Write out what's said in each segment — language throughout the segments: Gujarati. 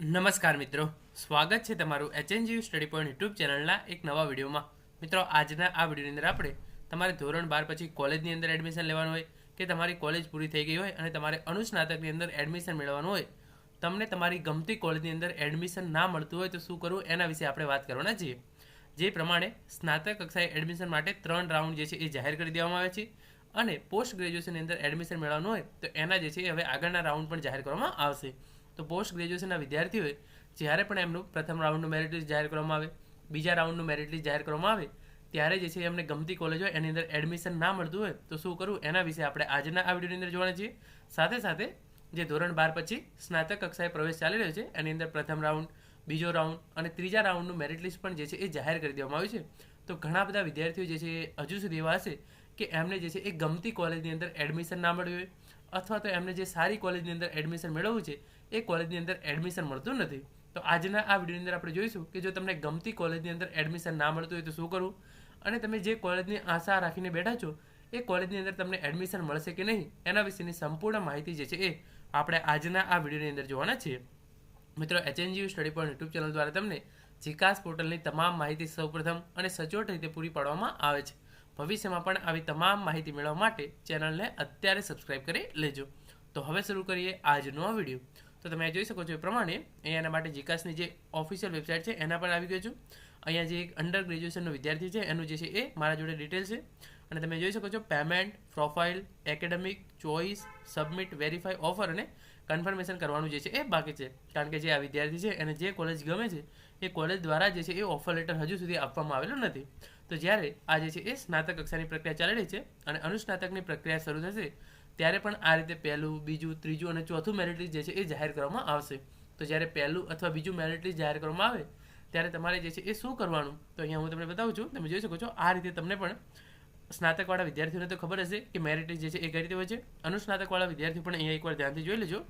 નમસ્કાર મિત્રો. સ્વાગત છે તમારું એચએનજીયુ સ્ટડી પોઈન્ટ યુટ્યુબ ચેનલના એક નવા વિડીયોમાં. મિત્રો, આજના આ વિડીયોની અંદર આપણે તમારે ધોરણ બાર પછી કોલેજની અંદર એડમિશન લેવાનું હોય કે તમારી કોલેજ પૂરી થઈ ગઈ હોય અને તમારે અનુસ્નાતકની અંદર એડમિશન મેળવવાનું હોય, તમને તમારી ગમતી કોલેજની અંદર એડમિશન ના મળતું હોય તો શું કરવું એના વિશે આપણે વાત કરવાના છીએ. જે પ્રમાણે સ્નાતક કક્ષાએ એડમિશન માટે ત્રણ રાઉન્ડ જે છે એ જાહેર કરી દેવામાં આવે છે અને પોસ્ટ ગ્રેજ્યુએશનની અંદર એડમિશન મેળવવાનું હોય તો એના જે છે હવે આગળના રાઉન્ડ પણ જાહેર કરવામાં આવશે. તો પોસ્ટ ગ્રેજ્યુએશનના વિદ્યાર્થીઓએ જ્યારે પણ એમનું પ્રથમ રાઉન્ડનું મેરિટ લિસ્ટ જાહેર કરવામાં આવે, બીજા રાઉન્ડનું મેરિટ લિસ્ટ જાહેર કરવામાં આવે, ત્યારે જે છે એમને ગમતી કોલેજ હોય, એની અંદર એડમિશન ના મળતું હોય, તો શું કરવું? એના વિશે આપણે આજના આ વિડીયોની અંદર જોવાના છીએ. સાથે સાથે જે ધોરણ બાર પછી સ્નાતક કક્ષાએ પ્રવેશ ચાલી રહ્યો છે, એની અંદર પ્રથમ રાઉન્ડ, બીજો રાઉન્ડ અને ત્રીજા રાઉન્ડનું મેરિટ લિસ્ટ પણ જે છે એ જાહેર કરી દેવામાં આવ્યું છે. તો ઘણા બધા વિદ્યાર્થીઓ જે છે હજુ સુધી એવા હશે કે એમને જે છે એ ગમતી કોલેજની અંદર એડમિશન ના મળ્યું હોય, અથવા તો એમને જે સારી કોલેજની અંદર એડમિશન મેળવવું છે એ કોલેજની અંદર એડમિશન મળતું નથી. તો આજના આ વિડીયોની અંદર આપણે જોઈશું કે જો તમને ગમતી કોલેજની અંદર એડમિશન ના મળતું હોય તો શું કરવું? અને તમે જે કોલેજની આશા રાખીને બેઠા છો, એ કોલેજની અંદર તમને એડમિશન મળશે કે નહીં? એના વિશેની સંપૂર્ણ માહિતી જે છે એ આપણે આજના આ વિડીયોની અંદર જોવાના છીએ. મિત્રો HNGU study point YouTube channel દ્વારા તમને જીકાસ પોર્ટલની તમામ માહિતી સૌપ્રથમ અને સચોટ રીતે પૂરી પાડવામાં આવે છે. ભવિષ્યમાં પણ આવી તમામ માહિતી મેળવવા માટે ચેનલને અત્યારે સબસ્ક્રાઇબ કરી લેજો. તો હવે શરૂ કરીએ આજનો આ વીડિયો. તો તમે જોઈ શકો છો એ પ્રમાણે. અહીંયાના માટે જીકાસની જે ઓફિશિયલ વેબસાઇટ છે, એના પર આવી ગયો છું. અહીંયા જે એક અંડર ગ્રેજ્યુએશનનો વિદ્યાર્થી છે, એનું જે છે એ મારા જોડે ડિટેલ છે. અને તમે જોઈ શકો છો payment profile academic choice submit verify offer અને કન્ફર્મેશન કરવાનું જે છે એ બાકી છે. કારણ કે જે આ વિદ્યાર્થી છે, એને જે કોલેજ ગમે છે, એ કોલેજ દ્વારા જે છે એ ઓફર લેટર હજુ સુધી આપવામાં આવેલું નથી. તો જ્યારે આ જે છે એ સ્નાતક કક્ષાની પ્રક્રિયા ચાલી રહી છે અને અનુસ્નાતકની પ્રક્રિયા શરૂ થશે ત્યારે પણ આ રીતે પહેલું, બીજું, ત્રીજું અને ચોથું મેરિટ લિસ્ટ જે છે એ જાહેર કરવામાં આવશે. તો જ્યારે પહેલું અથવા બીજું મેરિટ લિસ્ટ જાહેર કરવામાં આવે, ત્યારે તમારે જે છે એ શું કરવાનું? તો અહીંયા હું તમને બતાવું છું. તમે જોઈ શકો છો, આ રીતે તમને પણ સ્નાતકવાળા વિદ્યાર્થીઓને તો ખબર હશે કે મેરિટ લિસ્ટ જે છે એ કઈ રીતે હોય છે. અનુસ્નાતકવાળા વિદ્યાર્થીઓ પણ અહીંયા એકવાર ધ્યાનથી જોઈ લેજો.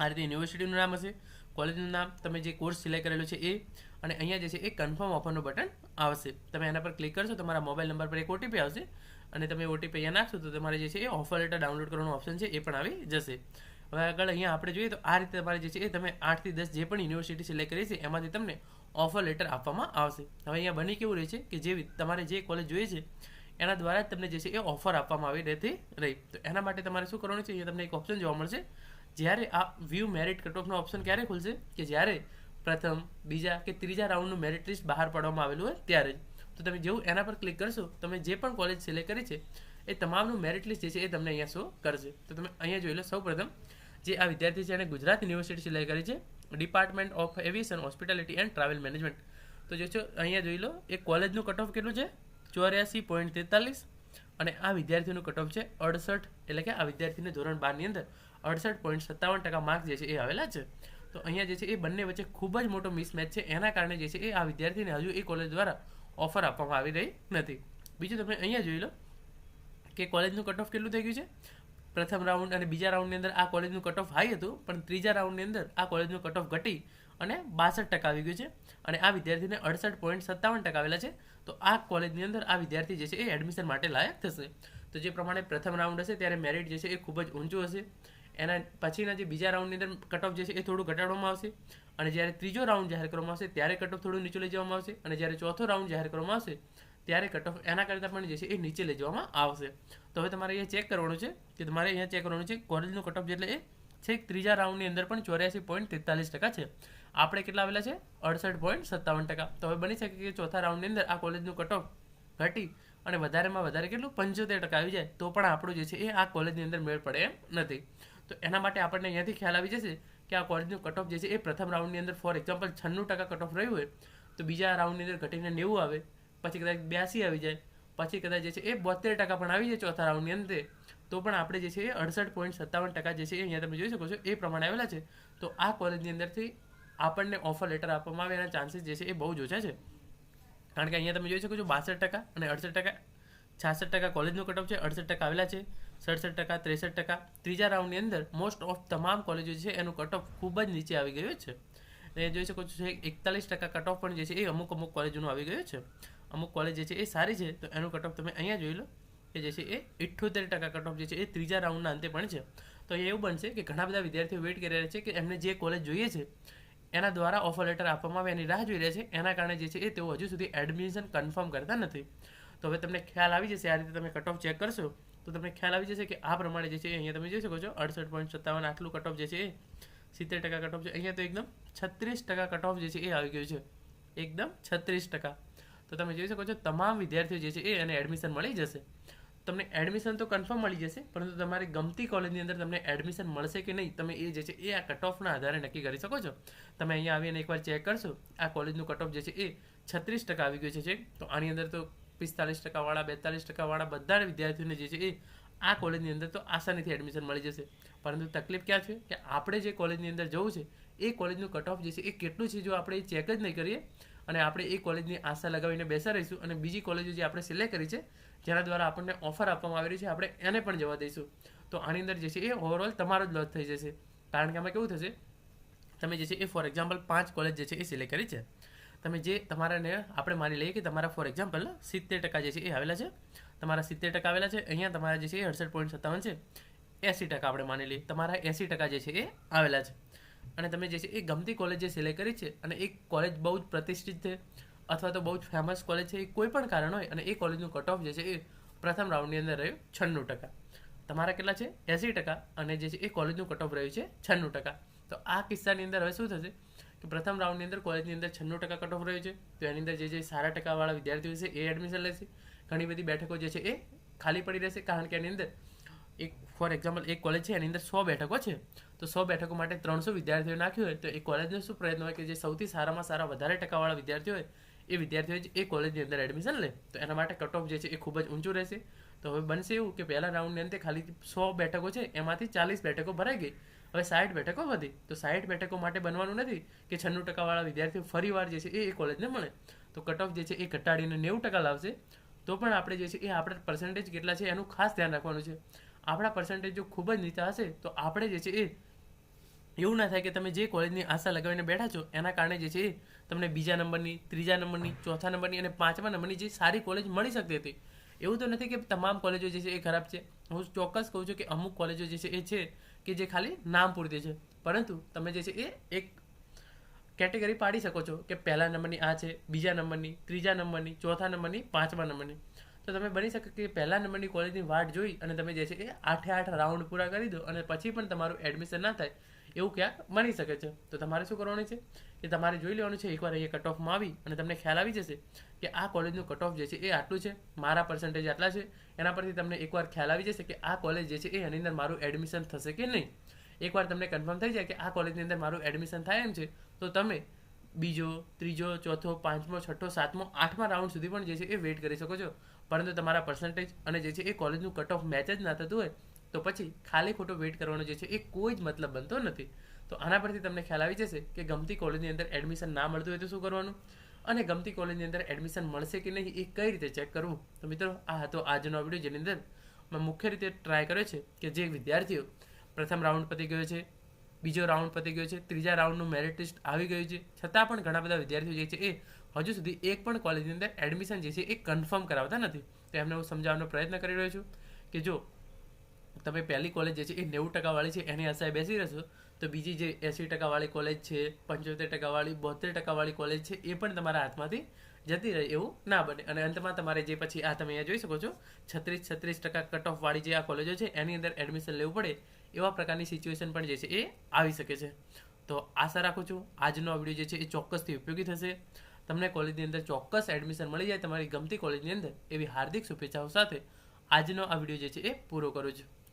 આ રીતે યુનિવર્સિટીનું નામ હશે કોલેજનું નામ, તમે જે કોર્સ સિલેક્ટ કરેલો છે એ, અને અહીંયા જે છે એ કન્ફર્મ ઓફરનું બટન આવશે. તમે એના પર ક્લિક કરશો, તમારા મોબાઈલ નંબર પર એક ઓટીપી આવશે. અને તમે ઓટીપી અહીંયા નાખશો તો તમારે જે છે એ ઓફર લેટર ડાઉનલોડ કરવાનું ઓપ્શન છે એ પણ આવી જશે. હવે આગળ અહીંયા આપણે જોઈએ તો આ રીતે તમારે જે છે એ તમે આઠથી દસ જે પણ યુનિવર્સિટી સિલેક્ટ કરી છે એમાંથી તમને ઓફર લેટર આપવામાં આવશે. હવે અહીંયા બની કેવું રહે છે કે જે તમારે જે કોલેજ જોઈએ છે, એના દ્વારા જ તમને જે છે એ ઓફર આપવામાં આવી રહેતી રહી. તો એના માટે તમારે શું કરવાનું છે? અહીંયા તમને એક ઓપ્શન જોવા મળશે. જ્યારે આ વ્યૂ મેરિટ કટ ઓફનો ઓપ્શન ક્યારે ખુલશે? કે જ્યારે પ્રથમ, બીજા કે ત્રીજા રાઉન્ડનું મેરિટ લિસ્ટ બહાર પાડવામાં આવેલું હોય ત્યારે જ. તો તમે જેવું એના પર ક્લિક કરશો, તમે જે પણ કોલેજ સિલેક્ટ કરી છે, એ તમામનું મેરિટ લિસ્ટ જે છે એ તમને અહીંયા શો કરશે. તો તમે અહીંયા જોઈ લો, સૌપ્રથમ જે આ વિદ્યાર્થી છે એને ગુજરાત યુનિવર્સિટી સિલેક્ટ કરી છે department of aviation hospitality and travel management તો જો છો, અહીંયા જોઈ લો, એ કોલેજનું કટ ઓફ કેટલું છે? ચોર્યાસી પોઈન્ટ તેતાલીસ અને આ વિદ્યાર્થીનું કટ ઓફ છે અડસઠ, એટલે કે આ વિદ્યાર્થીને ધોરણ બારની અંદર અડસઠ પોઈન્ટ સત્તાવન ટકા માર્ક્સ જે છે એ આવેલા છે. તો અહીંયા જે છે એ બંને વચ્ચે ખૂબ જ મોટો મિસમેચ છે. એના કારણે જે છે એ આ વિદ્યાર્થીને હજુ એ કોલેજ દ્વારા ઓફર આપવામાં આવી રહી નથી. બીજું તમે અહીંયા જોઈ લો કે કોલેજનું કટ ઓફ કેટલું થઈ ગયું છે? પ્રથમ રાઉન્ડ અને બીજા રાઉન્ડની અંદર આ કોલેજનું કટ ઓફ હાઈ હતું, પણ ત્રીજા રાઉન્ડની અંદર આ કોલેજનું કટ ઓફ ઘટી અને બાસઠ ટકા આવી ગયું છે. અને આ વિદ્યાર્થીને અડસઠ પોઈન્ટ સત્તાવન ટકા આવેલા છે. તો આ કોલેજની અંદર આ વિદ્યાર્થી જે છે એ એડમિશન માટે લાયક થશે. તો જે પ્રમાણે પ્રથમ રાઉન્ડ હશે, ત્યારે મેરિટ જે છે એ ખૂબ જ ઊંચું હશે. એના પછીના જે બીજા રાઉન્ડની અંદર કટ ઓફ જે છે એ થોડું ઘટાડવામાં આવશે. અને જ્યારે ત્રીજો રાઉન્ડ જાહેર કરવામાં આવશે, ત્યારે કટ ઓફ થોડું નીચે લઈ જવામાં આવશે. અને જ્યારે ચોથો રાઉન્ડ જાહેર કરવામાં આવશે, ત્યારે કટ ઓફ એના કરતાં પણ જે છે એ નીચે લઈ જવામાં આવશે. તો હવે તમારે અહીંયા ચેક કરવાનું છે કે તમારે અહીંયા ચેક કરવાનું છે કોલેજનું કટ ઓફ જેટલે એ છેક ત્રીજા રાઉન્ડની અંદર પણ ચોર્યાસી પોઈન્ટ તેતાલીસ ટકા છે. આપણે કેટલા આવેલા છે? અડસઠ પોઈન્ટ સત્તાવન ટકા. તો હવે બની શકે કે ચોથા રાઉન્ડની અંદર આ કોલેજનું કટ ઓફ ઘટી અને વધારેમાં વધારે કેટલું? પંચોતેર ટકા આવી જાય. તો પણ આપણું જે છે એ આ કોલેજની અંદર મેળ પડે એમ નથી. તો એના માટે આપણને અહીંયાથી ખ્યાલ આવી જશે કે આ કોલેજનું કટ ઓફ જે છે એ પ્રથમ રાઉન્ડની અંદર ફોર એક્ઝામ્પલ છન્નું ટકા કટ ઓફ રહ્યું હોય, તો બીજા રાઉન્ડની અંદર ઘટીને નેવું આવે, પછી કદાચ બ્યાસી આવી જાય, પછી કદાચ જે છે એ બોતેર ટકા પણ આવી જાય ચોથા રાઉન્ડની અંદર, તો પણ આપણે જે છે એ અડસઠ પોઈન્ટ સત્તાવન ટકા જે છે એ અહીંયા તમે જોઈ શકો છો, એ પ્રમાણે આવેલા છે. તો આ કોલેજની અંદરથી આપણને ઓફર લેટર આપવામાં આવે એના ચાન્સીસ જે છે એ બહુ જ ઓછા છે. કારણ કે અહીંયા તમે જોઈ શકો છો બાસઠ ટકા અને અડસઠ ટકા છાસઠ ટકા કોલેજનું કટઓફ છે, અડસઠ ટકા આવેલા છે, સડસઠ ટકા, ત્રેસઠ ટકા. ત્રીજા રાઉન્ડની અંદર મોસ્ટ ઓફ તમામ કોલેજો છે, એનું કટઓફ ખૂબ જ નીચે આવી ગયું છે. અને જોઈ શકો છો એકતાલીસ ટકા કટઓફ પણ જે છે, એ અમુક અમુક કોલેજોનું આવી ગયું છે. અમુક કોલેજ જે છે, એ સારી છે, તો એનું કટઓફ તમે અહીંયા જોઈ લો, કે જે છે, એ ઇઠ્ઠોતેર ટકા કટઓફ જે છે, એ ત્રીજા રાઉન્ડના અંતે પણ છે. તો એવું બનશે કે ઘણા બધા વિદ્યાર્થીઓ વેઇટ કરી રહ્યા છે કે એમને જે કોલેજ જોઈએ છે, એના દ્વારા ઓફર લેટર આપવામાં આવે, એની રાહ જોઈ રહ્યા છે. એના કારણે જે છે, એ તેઓ હજુ સુધી એડમિશન કન્ફર્મ કરતા નથી. તો હવે તમને ખ્યાલ આવી જશે, આ રીતે તમે કટ ઓફ ચેક કરશો, તો તમને ખ્યાલ આવી જશે કે આ પ્રમાણે જે છે અહીંયા તમે જોઈ શકો છો, અડસઠ પોઈન્ટ સત્તાવન આટલું કટ ઓફ જે છે એ, સિત્તેર ટકા કટ ઓફ છે. અહીંયા તો એકદમ છત્રીસ ટકા કટ ઓફ જે છે એ આવી ગયું છે. એકદમ છત્રીસ ટકા. તો તમે જોઈ શકો છો, તમામ વિદ્યાર્થીઓ જે છે એ એને એડમિશન મળી જશે. તમને એડમિશન તો કન્ફર્મ મળી જશે, પરંતુ તમારી ગમતી કોલેજની અંદર તમને એડમિશન મળશે કે નહીં, તમે એ જે છે એ આ કટ ઓફના આધારે નક્કી કરી શકો છો. તમે અહીંયા આવીને એકવાર ચેક કરશો, આ કોલેજનું કટ ઓફ જે છે એ છત્રીસ ટકા આવી ગયું છે તો આની અંદર તો પિસ્તાલીસ ટકાવાળા બેતાલીસ ટકાવાળા બધા વિદ્યાર્થીઓને જે છે એ આ કોલેજની અંદર તો આસાનીથી એડમિશન મળી જશે. પરંતુ તકલીફ ક્યાં છે? કે આપણે જે કોલેજની અંદર જવું છે, એ કોલેજનું કટ ઓફ જે છે એ કેટલું છે જો આપણે એ ચેક જ નહીં કરીએ? અને આપણે એ કોલેજની આશા લગાવીને બેસા રહીશું અને બીજી કોલેજો જે આપણે સિલેક્ટ કરી છે, જેના દ્વારા આપણને ઓફર આપવામાં આવી રહી છે, આપણે એને પણ જવા દઈશું. તો આની અંદર જે છે એ ઓવરઓલ તમારો જ લોસ થઈ જશે. કારણ કે આમાં કેવું થશે? તમે જે છે એ ફોર એક્ઝામ્પલ પાંચ કોલેજ જે છે એ સિલેક્ટ કરી છે. તમે જે તમારાને આપણે માની લઈએ કે તમારા ફોર એક્ઝામ્પલ સિત્તેર ટકા જે છે એ આવેલા છે. તમારા સિત્તેર ટકા આવેલા છે. અહીંયા તમારા જે છે એ અડસઠ પોઈન્ટ સત્તાવન છે. એંસી ટકા આપણે માની લઈએ. તમારા એંસી ટકા જે છે એ આવેલા છે. અને તમે જે છે એ ગમતી કોલેજ જે સિલેક્ટ કરી છે અને એ કોલેજ બહુ જ પ્રતિષ્ઠિત છે અથવા તો બહુ જ ફેમસ કોલેજ છે એ કોઈ પણ કારણ હોય અને એ કોલેજનું કટ ઓફ જે છે એ પ્રથમ રાઉન્ડની અંદર રહ્યું છન્નું ટકા. તમારા કેટલા છે? એંસી ટકા અને જે છે એ કોલેજનું કટ ઓફ રહ્યું છે છન્નું ટકા. તો આ કિસ્સાની અંદર હવે શું થશે? કે પ્રથમ રાઉન્ડની અંદર કોલેજની અંદર છન્નું ટકા કટ ઓફ રહ્યો છે, તો એની અંદર જે જે સારા ટકાવાળા વિદ્યાર્થીઓ છે, એ એડમિશન લેશે ઘણી બધી બેઠકો જે છે, એ ખાલી પડી રહેશે. કારણ કે એની અંદર એક ફોર એક્ઝામ્પલ એક કોલેજ છે, એની અંદર સો બેઠકો છે. તો સો બેઠકો માટે ત્રણસો વિદ્યાર્થીઓ નાખ્યું હોય, તો એ કોલેજનો શું પ્રયત્ન હોય કે જે સૌથી સારામાં સારા વધારે ટકાવાળા વિદ્યાર્થીઓ હોય, એ વિદ્યાર્થીઓ જ એ કોલેજની અંદર એડમિશન લે. તો એના માટે કટ ઓફ જે છે, એ ખૂબ જ ઊંચું રહેશે. તો હવે બનશે એવું કે પહેલા રાઉન્ડની અંતે ખાલી સો બેઠકો છે, એમાંથી ચાલીસ બેઠકો ભરાઈ ગઈ. હવે સાઠ બેઠકો વધી. તો સાઠ બેઠકો માટે બનવાનું નથી કે છન્નું ટકાવાળા વિદ્યાર્થીઓ ફરીવાર જે છે એ કોલેજને મળે. તો કટ ઓફ જે છે એ ઘટાડીને નેવું ટકા લાવશે. તો પણ આપણે જે છે એ આપણા પર્સન્ટેજ કેટલા છે એનું ખાસ ધ્યાન રાખવાનું છે. આપણા પર્સન્ટેજ જો ખૂબ જ નીચા હશે, તો આપણે જે છે એ એવું ના થાય કે તમે જે કોલેજની આશા લગાવીને બેઠા છો, એના કારણે જે છે એ તમને બીજા નંબરની, ત્રીજા નંબરની, ચોથા નંબરની અને પાંચમા નંબરની જે સારી કોલેજ મળી શકતી હતી. એવું તો નથી કે તમામ કોલેજો જે છે એ ખરાબ છે. હું ચોક્કસ કહું છું કે અમુક કોલેજો જે છે એ છે કે જે ખાલી નામ પૂરતી છે. પરંતુ તમે જે છે એ એક કેટેગરી પાડી શકો છો કે પહેલા નંબરની આ છે, બીજા નંબરની, ત્રીજા નંબરની, ચોથા નંબરની, પાંચમા નંબરની. તો તમે બની શકે કે પહેલા નંબરની કોલેજની વાટ જોઈ અને તમે જે છે એ આઠે આઠ રાઉન્ડ પૂરા કરી દો અને પછી પણ તમારું એડમિશન ના થાય એવું ક્યાંક બની શકે છે. તો તમારે શું કરવાનું છે? કે તમારે જોઈ લેવાનું છે. એકવાર અહીંયા કટ ઓફમાં આવી અને તમને ખ્યાલ આવી જશે કે આ કોલેજનું કટ ઓફ જે છે એ આટલું છે, મારા પર્સન્ટેજ આટલા છે. એના પરથી તમને એકવાર ખ્યાલ આવી જશે કે આ કોલેજ જે છે એ એની અંદર મારું એડમિશન થશે કે નહીં. એકવાર તમને કન્ફર્મ થઈ જાય કે આ કોલેજની અંદર મારું એડમિશન થાય એમ છે, તો તમે બીજો, ત્રીજો, ચોથો, પાંચમો, છઠ્ઠો, સાતમો, આઠમા રાઉન્ડ સુધી પણ જે છે એ વેઇટ કરી શકો છો. પરંતુ તમારા પર્સન્ટેજ અને જે છે એ કોલેજનું કટ ઓફ મેચ જ ના થતું હોય, તો પછી ખાલી ખોટો વેઇટ કરવાનો જે છે એ કોઈ જ મતલબ બનતો નથી. તો આના પરથી તમને ખ્યાલ આવી જશે કે ગમતી કોલેજની અંદર એડમિશન ના મળતું હોય તો શું કરવાનું? અને ગમતી કોલેજની અંદર એડમિશન મળશે કે નહીં એ કઈ રીતે ચેક કરવું? તો મિત્રો, આ હતો આજનો વીડિયો જેની અંદર મેં મુખ્ય રીતે ટ્રાય કર્યો છે કે જે વિદ્યાર્થીઓ પ્રથમ રાઉન્ડ પતી ગયો છે, બીજો રાઉન્ડ પતી ગયો છે, ત્રીજા રાઉન્ડનું મેરિટ લિસ્ટ આવી ગયું છે. છતાં પણ ઘણા બધા વિદ્યાર્થીઓ જે છે એ હજુ સુધી એક પણ કોલેજની અંદર એડમિશન જે છે એ કન્ફર્મ કરાવતા નથી. તો એમને હું સમજાવવાનો પ્રયત્ન કરી રહ્યો છું કે જો તમે પહેલી કોલેજ જે છે એ નેવું ટકાવાળી છે, એની આશાએ બેસી રહેશો, તો બીજી જે એંસી ટકાવાળી કોલેજ છે, પંચોતેર ટકાવાળી બોતેર ટકાવાળી કોલેજ છે, એ પણ તમારા હાથમાંથી જતી રહે એવું ના બને. અને અંતમાં તમારે જે પછી આ તમે અહીંયા જોઈ શકો છો, છત્રીસ છત્રીસ ટકા કટ ઓફવાળી જે આ કોલેજો છે, એની અંદર એડમિશન લેવું પડે એવા પ્રકારની સિચ્યુએશન પણ જે છે એ આવી શકે છે. તો આશા રાખું છું, આજનો આ વીડિયો જે છે એ ચોક્કસથી ઉપયોગી થશે. તમને કોલેજની અંદર ચોક્કસ એડમિશન મળી જાય, તમારી ગમતી કોલેજની અંદર, એવી હાર્દિક શુભેચ્છાઓ સાથે આજનો આ વીડિયો જે છે એ પૂરો કરું છું.